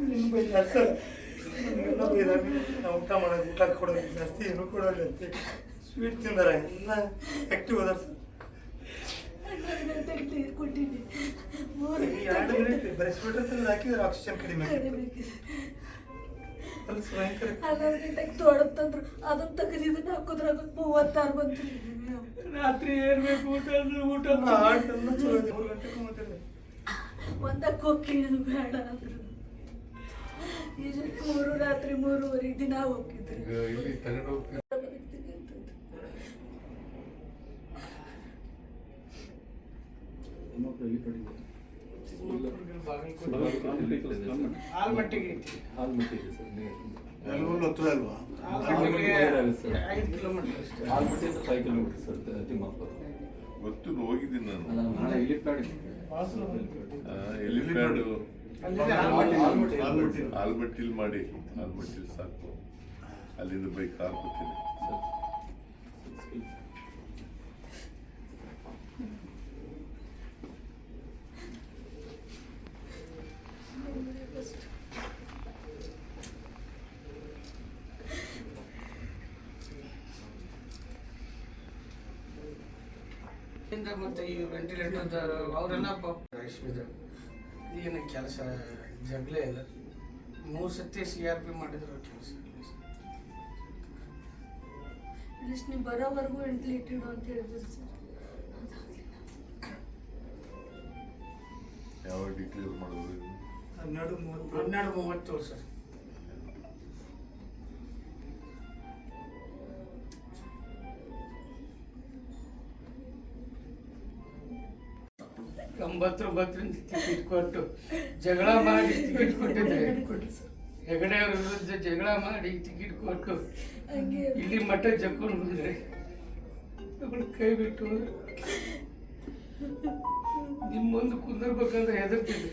ನಿನ್ ಪ್ರಾಣ ಊಟ ಮಾಡೋದು ಊಟ ಕೊಡೋದು ಜಾಸ್ತಿ ಏನು ಕೊಡೋಲ್ಲ ಅಂತ ಸ್ವೀಟ್ ತಿಂದಾರ ಎಲ್ಲ ಆಕ್ಟಿವ್ ಅದಾರ ಸರ್ ಎರಡು ಮಿನಿಟ್ ಬರೀ ಸ್ವೀಟರ್ ತಂದು ಹಾಕಿದ್ರೆ ಆಕ್ಸಿಜನ್ ಕಡಿಮೆ ಗಂಟೆಗೆ ತೊಡತ್ತಂದ್ರು ಅದನ್ನ ಹಾಕಿದ್ರೆ ಅದಕ್ಕೆ ಮೂವತ್ತಾರು ಬಂತು ರಾತ್ರಿ ಊಟ ಊಟ ಒಂದಕ್ಕೆ ಹೋಗಿ ಬೇಡ ಅಂದ್ರು. ಈ ಜನ ಮೂರು ರಾತ್ರಿ ಮೂರುವರೆ ದಿನ ಹೋಗಿದ್ರು ಇಲ್ಲಿ ತಗೊಂಡು ಆಲ್ಮಟ್ಟಿಗೆ ಎಲ್ಲರೂ ಹತ್ರ ಅಲ್ವಾ? ಐದು ಕಿಲೋಮೀಟರ್ ಅಷ್ಟೇ. ಆಲ್ಮಟ್ಟಿಯಿಂದ ಫೈವ್ ಕಿಲೋಮೀಟರ್ ಸರ್ ತಿಮ್ಮಾಪುರ ಗೊತ್ತು ಹೋಗಿದ್ದೀನಿ ನಾನು. ನಾಳೆ ಇಲಿಪ್ಯಾಡ್ ಆಲ್ಮಟ್ಟಿಲ್ ಮಾಡಿ ಆಲ್ಮಟ್ಟಿಲ್ ಸಾಕು. ಅಲ್ಲಿಂದ ಬೈಕ್ ಕಾರ್ ಬರ್ತೀನಿ. ಮತ್ತೆ ಈ ವೆಂಟಿಲೇಟರ್ ಅವರೆಲ್ಲ ಏನು ಕೆಲಸ ಜಗಳೇ ಇಲ್ಲ. ಮೂರು ಸತಿ ಸಿ ಆರ್ ಪಿ ಮಾಡಿದ್ರು ಕೆಲಸ ಇಲ್ಲಿಷ್ಟು ನೀವು ಬರೋವರೆಗೂ ವೆಂಟಿಲೇಟೆಡ್ ಅಂತ ಹೇಳಿದ್ರು ಸರ್. ಯಾವ ಡಿಕ್ಲೇರ್ ಮಾಡಿದ್ರು ಹನ್ನೆರಡು ಮೂವತ್ತು. ಹನ್ನೆರಡು ಮೂವತ್ತು ಸರ್. ತೊಂಬತ್ತೊಂಬತ್ತರಿಂದ ಟಿಕೆಟ್ ಕೊಟ್ಟು ಜಗಳ ಮಾಡಿ ಟಿಕೆಟ್ ಕೊಟ್ಟಿದ್ರೆ ಹೆಗಡೆ ಅವ್ರ ವಿರುದ್ಧ ಜಗಳ ಮಾಡಿ ಟಿಕೆಟ್ ಕೊಟ್ಟು ಇಲ್ಲಿ ಮಠ ಜಕ್ಕೊಂಡು ಬಂದ್ರೆ ಅವಳು ಕೈ ಬಿಟ್ಟು ನಿಮ್ಮೊಂದು ನಿಮ್ಮ ಮುಂದೆ ಕುಂದರ್ಬೇಕಂದ್ರೆ ಹೆದರ್ತಿದ್ರು